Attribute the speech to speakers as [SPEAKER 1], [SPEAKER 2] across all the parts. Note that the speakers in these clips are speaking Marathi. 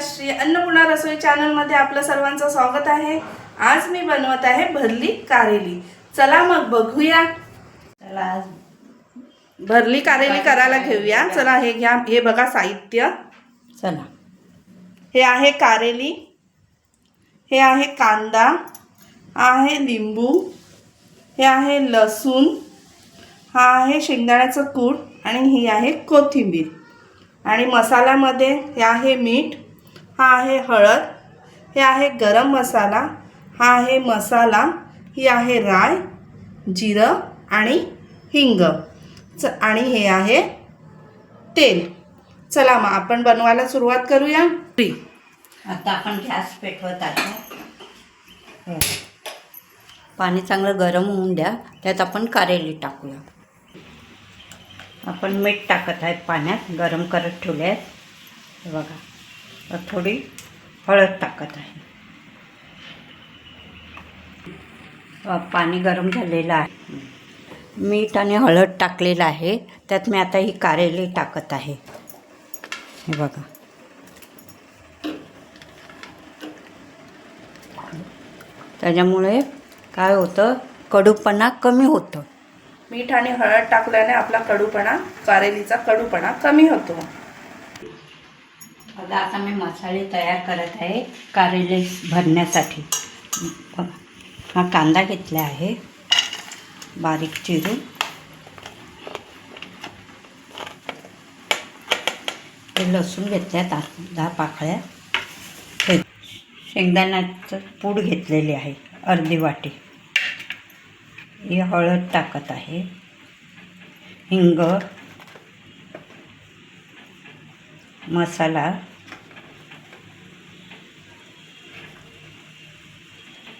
[SPEAKER 1] श्री अन्नपूर्णा रसोई चॅनलमध्ये आपलं सर्वांचं स्वागत आहे. आज मी बनवत आहे भरली कारेली. चला मग बघूया.
[SPEAKER 2] चला आज
[SPEAKER 1] भरली कारेली करायला घेऊया. चला हे घ्या. हे बघा साहित्य.
[SPEAKER 2] चला.
[SPEAKER 1] हे आहे कारेली. हे आहे कांदा. आहे लिंबू. हे आहे लसूण. हा आहे शेंगदाण्याचं कूट आणि ही आहे कोथिंबीर. आणि मसाल्यामध्ये हे आहे मीठ. हा आहे हळद हे आहे गरम मसाला हा आहे मसाला ही आहे राय जिरं आणि हिंग. च आणि हे आहे तेल. चला मग आपण बनवायला सुरुवात करूया.
[SPEAKER 2] आता आपण गॅस पेटवत आहे पाणी चांगलं गरम होऊन द्या त्यात आपण कारेली टाकूया. आपण मीठ टाकत आहे पाण्यात गरम करत ठेवले आहेत बघा. थोडी हळद टाकत आहे. पाणी गरम झालेलं आहे. मीठ आणि हळद टाकलेलं आहे. त्यात मी आता ही कारेली टाकत आहे. हे बघा. त्याच्यामुळे काय होतं? कडूपणा कमी होतं.
[SPEAKER 1] मीठ आणि हळद टाकल्याने आपला कडूपणा कारेलीचा कडूपणा कमी होतो.
[SPEAKER 2] बघा आता मी मसाले तयार करत आहे कारेले भरण्यासाठी. हा कांदा घेतला आहे. बारीक चिरून. ते लसूण घेतल्या दहा दहा पाकळ्या. हे शेंगदाण्याचं पूड घेतलेली आहे अर्धी वाटी. ही हळद टाकत आहे. हिंग मसाला.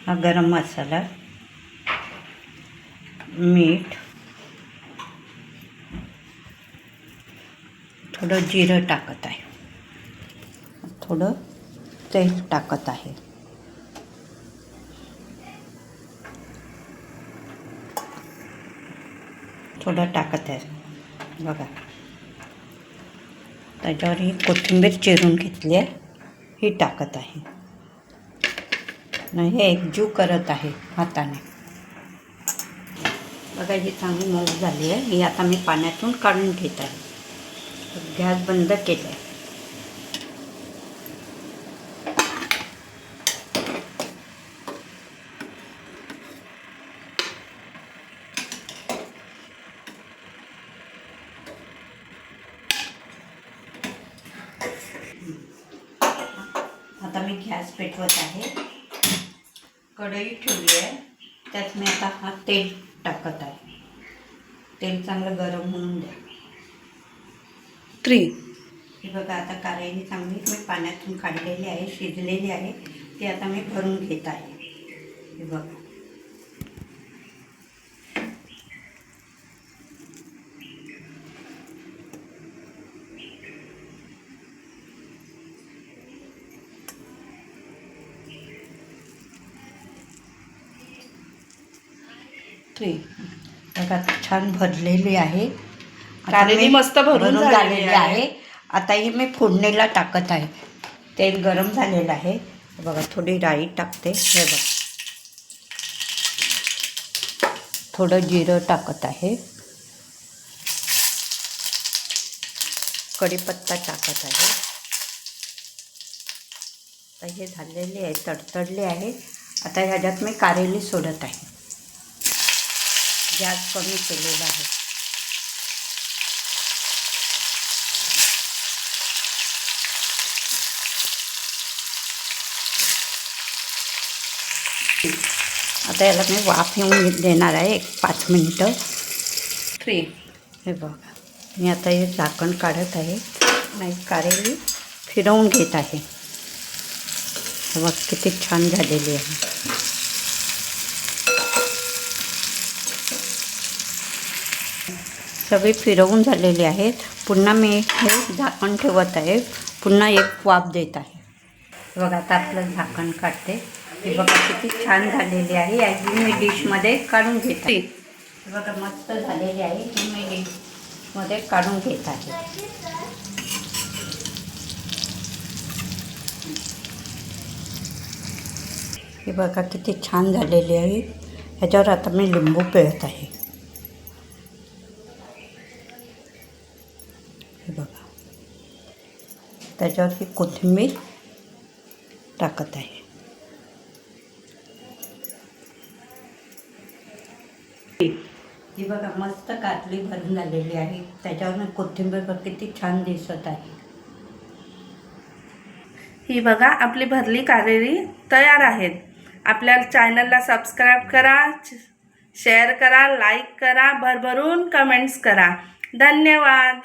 [SPEAKER 2] हा गरम मसाला. मीठ. थोडं जिरं टाकत आहे. थोडं तेल टाकत आहे. थोडं टाकत आहे. बघा. त्याच्यावर ही कोथिंबीर चिरून घेतली आहे. ही टाकत आहे. आणि हे एकजीव करत आहे हाताने. बघा ही चांगली मऊ झाली आहे. ही आता मी पाण्यातून काढून घेत आहे. गॅस बंद केला आहे. आता मी गॅस पेटवत आहे. कढई ठेवली आहे. त्यात मी आता हा तेल टाकत आहे. तेल चांगलं गरम होऊन द्या.
[SPEAKER 1] थ्री
[SPEAKER 2] हे बघा आता कारेली चांगली मी पाण्यातून काढलेली आहे शिजलेली आहे. ती आता मी भरून घेत आहे. हे बघा.
[SPEAKER 1] थ्री
[SPEAKER 2] बघा छान भरलेली आहे. मी
[SPEAKER 1] मस्त भरून झालेली आहे.
[SPEAKER 2] आता ही मी फोडणीला टाकत आहे. तेल गरम झालेलं आहे. बघा थोडी राई टाकते. हे बघा. थोडं जिरं टाकत आहे. कढीपत्ता टाकत आहे. आता हे झालेले आहे तडतडले आहे. आता ह्याच्यात मी कारेली सोडत आहे. गॅस कमी केलेला आहे. आता याला मी वाफ येऊन देणार आहे एक पाच मिनटं.
[SPEAKER 1] थ्री.
[SPEAKER 2] हे बघा मी आता हे झाकण काढत आहे. नाही कारेली फिरवून घेत आहे. बघ किती छान झालेली आहे. सगळे फिरवून झालेले आहेत. पुन्हा मी हे झाकण ठेवत आहे. पुन्हा एक वाप देत आहे. बघा आता आपलं झाकण काढते. हे बघा किती छान झालेली आहे. याची मी डिशमध्ये काढून घेते बघा मस्त झालेली आहे. ही मी डिशमध्ये काढून घेत आहे. हे बघा किती छान झालेली आहे. ह्याच्यावर आता मी लिंबू पिळत आहे. हे बघा. त्याच्यावर ही कोथिंबीर टाकत आहे. ही बघा मस्त कातली भरून झालेली आहे. त्याच्यावर कोथिंबीर बघ किती छान दिसत आहे.
[SPEAKER 1] ही बघा आपली भरली कारेली तयार आहेत. आपल्या चॅनलला सबस्क्राईब करा शेअर करा लाईक करा भरभरून कमेंट्स करा. धन्यवाद.